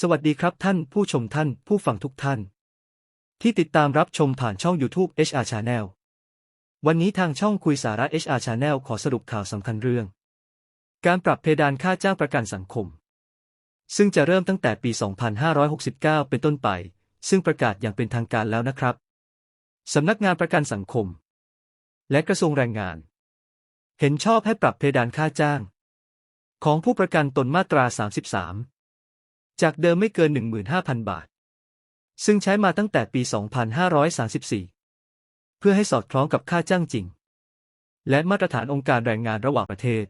สวัสดีครับท่านผู้ชมท่านผู้ฟังทุกท่าน ที่ติดตามรับชมผ่านช่อง YouTube HR Channel วันนี้ทางช่องคุยสาระ HR Channel ขอสรุปข่าวสำคัญเรื่อง การปรับเพดานค่าจ้างประกันสังคม ซึ่งจะเริ่มตั้งแต่ปี 2569 เป็นต้นไป ซึ่งประกาศอย่างเป็นทางการแล้วนะครับสำนักงานประกันสังคม และกระทรวงแรงงาน เห็นชอบให้ปรับเพดานค่าจ้าง ของผู้ประกันตนมาตรา 33 จากเดิมไม่เกิน 15,000 บาท ซึ่งใช้มาตั้งแต่ปี 2534 เพื่อให้สอดคล้องกับค่าจ้างจริง และมาตรฐานองค์การแรงงานระหว่างประเทศ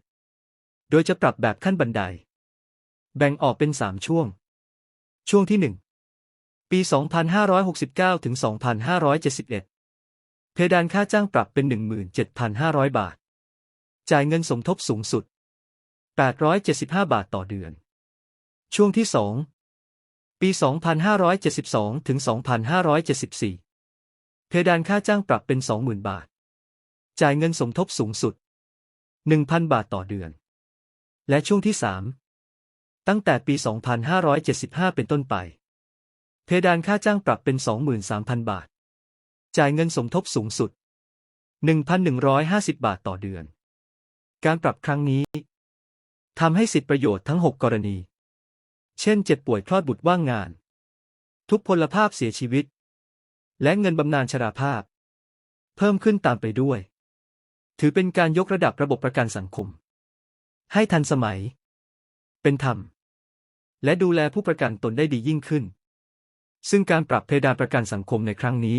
โดยจะปรับแบบขั้นบันได แบ่งออกเป็น 3 ช่วง ช่วงที่ 1 ปี 2569 ถึง 2571 เพดานค่าจ้างปรับเป็น 17,500 บาท จ่ายเงินสมทบสูงสุด 875 บาทต่อเดือน ช่วงที่ 2 ปี 2572 ถึง 2574 เพดานค่าจ้างปรับเป็น 20,000 บาท จ่ายเงินสมทบสูงสุด 1,000 บาทต่อเดือน และช่วงที่ 3 ตั้งแต่ปี 2575 เป็นต้นไป เพดานค่าจ้างปรับเป็น 23,000 บาท จ่ายเงินสมทบสูงสุด 1,150 บาทต่อเดือน การปรับครั้งนี้ทำให้สิทธิประโยชน์ทั้ง 6 กรณี เช่นเจ็บป่วยคลอดบุตรว่างงาน ทุกพลภาพเสียชีวิต และเงินบำนาญชราภาพ เพิ่มขึ้นตามไปด้วย ถือเป็นการยกระดับระบบประกันสังคม ให้ทันสมัย เป็นธรรม และดูแลผู้ประกันตนได้ดียิ่งขึ้น ซึ่งการปรับเพดานประกันสังคมในครั้งนี้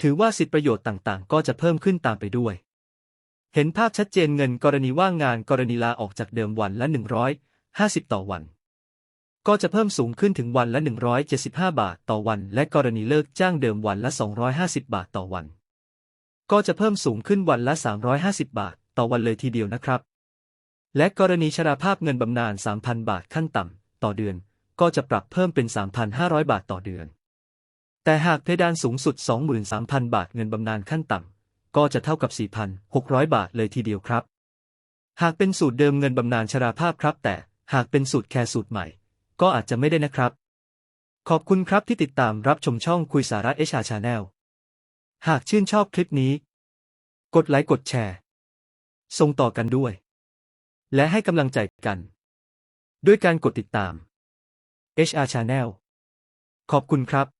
ถือว่าสิทธิประโยชน์ต่างๆ ก็จะเพิ่มขึ้นตามไปด้วยเห็นภาพชัดเจนเงินกรณีว่างงานกรณีลาออกจากเดิมวันละ 150 ต่อวัน ก็จะเพิ่มสูงขึ้นถึงวันละ 175 บาทต่อวัน และกรณีเลิกจ้างเดิมวันละ 250 บาทต่อวัน ก็จะเพิ่มสูงขึ้นวันละ 350 บาท ต่อวันเลยทีเดียวนะครับ และกรณีชราภาพเงินบำนาญ 3,000 บาทขั้นต่ำต่อเดือน ก็จะปรับเพิ่มเป็น 3,500 บาทต่อเดือน แต่หากเพดานสูงสุด 23,000 บาทเงินบำนาญขั้นต่ำก็จะเท่ากับ 4,600 บาทเลยทีเดียวครับ หากเป็นสูตรเดิมเงินบำนาญชราภาพครับ แต่หากเป็นสูตรแคร์สูตรใหม่ ก็อาจจะไม่ได้นะครับ ขอบคุณครับที่ติดตามรับชมช่องคุยสาระเอชาชาแนล หากชื่นชอบคลิปนี้ กดไลค์กดแชร์ ส่งต่อกันด้วย และให้กำลังใจกัน ด้วยการกดติดตาม HR Channel ขอบคุณครับ